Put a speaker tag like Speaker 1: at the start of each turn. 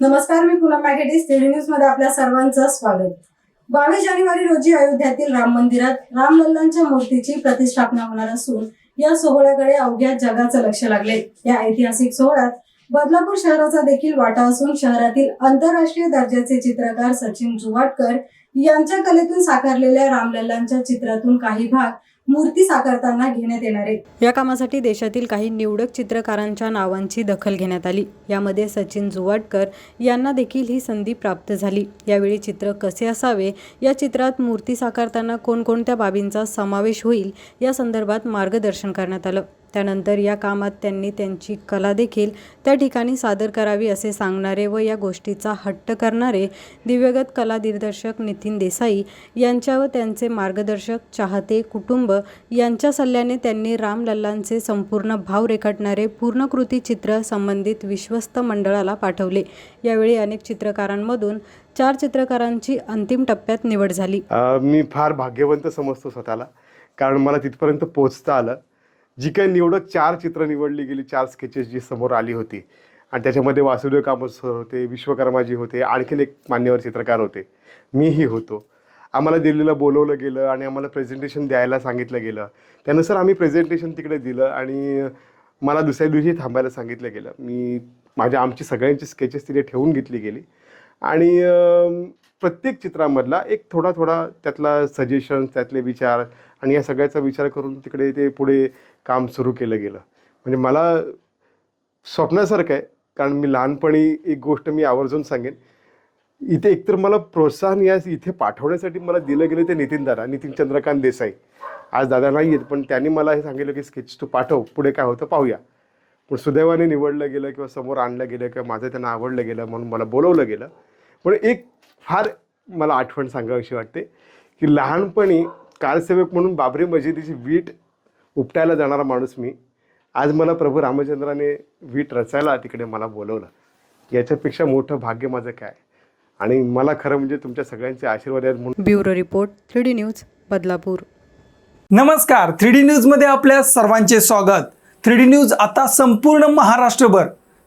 Speaker 1: नमस्कार मी पूनम मॅगेटिस टीव्ही न्यूजमध्ये आपल्या सर्वांचं स्वागत. बावीस जानेवारी रोजी अयोध्यातील राम मंदिरात रामलल्लांच्या मूर्तीची प्रतिष्ठापना होणार असून या सोहळ्याकडे अवघ्या जगाचं लक्ष लागले. या ऐतिहासिक सोहळ्यात बदलापूर शहराचा देखील वाटा असून शहरातील आंतरराष्ट्रीय दर्जाचे चित्रकार सचिन जुवाटकर यांच्या कलेतून साकारलेल्या रामलल्लांच्या चित्रातून काही भाग मूर्ती साकारताना घेण्यात येणार आहे या कामासाठी देशातील काही निवडक चित्रकारांच्या नावांची दखल घेण्यात आली. यामध्ये सचिन जुवाटकर यांना देखील ही संधी प्राप्त झाली. यावेळी चित्र कसे असावे या चित्रात मूर्ती साकारताना कोणकोणत्या बाबींचा समावेश होईल या संदर्भात मार्गदर्शन करण्यात आलं. त्यानंतर या कामात त्यांनी त्यांची कला देखील त्या ठिकाणी सादर करावी असे सांगणारे व या गोष्टीचा हट्ट करणारे दिव्यगत कला दिग्दर्शक नितीन देसाई यांच्या व त्यांचे मार्गदर्शक चाहते कुटुंब यांच्या सल्ल्याने त्यांनी रामलल्लांचे संपूर्ण भाव रेखाटणारे पूर्णकृती चित्र संबंधित विश्वस्त मंडळाला पाठवले. यावेळी अनेक चित्रकारांमधून चार चित्रकारांची अंतिम टप्प्यात निवड झाली.
Speaker 2: मी फार भाग्यवंत समजतो स्वतःला. कारण मला तिथपर्यंत पोहोचता आलं. जी काही निवडक चार चित्र निवडली गेली चार स्केचेस जी समोर आली होती. आणि त्याच्यामध्ये वासुदेव कामत सर होते विश्वकर्माजी होते आणखीन एक मान्यवर चित्रकार होते. मीही होतो. आम्हाला दिल्लीला बोलवलं गेलं आणि आम्हाला प्रेझेंटेशन द्यायला सांगितलं गेलं. त्यानुसार आम्ही प्रेझेंटेशन तिकडे दिलं आणि मला दुसऱ्या दिवशी थांबायला सांगितलं गेलं. मी माझ्या आमची सगळ्यांची स्केचेस तिथे ठेवून घेतली गेली. आणि प्रत्येक चित्रामधला एक थोडा थोडा त्यातला सजेशन त्यातले विचार आणि या सगळ्याचा विचार करून तिकडे ते पुढे काम सुरू केलं गेलं. म्हणजे मला स्वप्नासारखं आहे कारण मी लहानपणी एक गोष्ट मी आवर्जून सांगेन. इथे एकतर मला प्रोत्साहन या इथे पाठवण्यासाठी मला दिलं गेलं ते नितीन दादा नितीन चंद्रकांत देसाई. आज दादा नाही आहेत पण त्यांनी मला हे सांगितलं की स्केच तू पाठव पुढे काय होतं पाहूया. पण सुदैवाने निवडलं गेलं किंवा समोर आणलं गेलं किंवा माझं त्यांना आवडलं गेलं म्हणून मला बोलवलं गेलं. पण एक फार मला आठवण सांगावीशी वाटते की लहानपणी कारसेवक म्हणून बाबरी मशिदीची वीट उपटायला जाणारा माणूस मी. आज मला प्रभू रामचंद्राने वीट रचायला तिकडे मला बोलवलं. याच्यापेक्षा मोठं भाग्य माझं काय? आणि मला खरं म्हणजे तुमच्या सगळ्यांचे आशीर्वाद आहेत म्हणून.
Speaker 1: Bureau report three D news Badlapur.
Speaker 3: नमस्कार थ्री डी न्यूजमध्ये आपल्या सर्वांचे स्वागत. थ्री डी न्यूज आता संपूर्ण महाराष्ट्रभर.